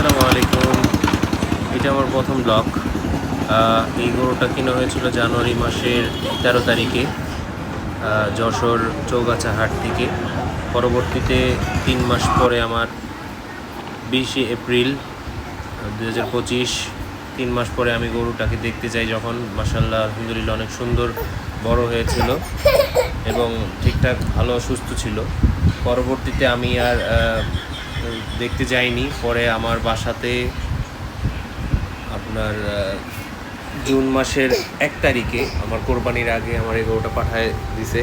আসসালামু আলাইকুম। এটা আমার প্রথম ব্লগ। এই গরুটা কিনা হয়েছিল জানুয়ারি মাসের তেরো তারিখে যশোর চৌগাছা হাট থেকে। পরবর্তীতে তিন মাস পরে আমার বিশে এপ্রিল দু তিন মাস পরে আমি গরুটাকে দেখতে যাই যখন মাসাল্লাহ আলহামদুলিল্লাহ অনেক সুন্দর, বড় হয়েছিল এবং ঠিকঠাক ভালো, সুস্থ ছিল। পরবর্তীতে আমি আর দেখতে যাইনি। পরে আমার বাসাতে আপনার জুন মাসের এক তারিখে আমার কোরবানির আগে আমার এই গরুটা পাঠায় দিছে।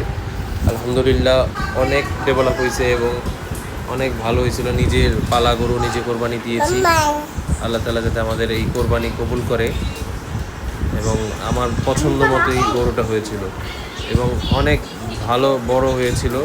আলহামদুলিল্লাহ অনেক ডেভেলপ হয়েছে এবং অনেক ভালো হয়েছিল। নিজের পালা গরু নিজে কোরবানি দিয়েছি। আল্লাহ তালা যাতে আমাদের এই কোরবানি কবুল করে এবং আমার পছন্দ মতো এই গরুটা হয়েছিল এবং অনেক ভালো, বড় হয়েছিল।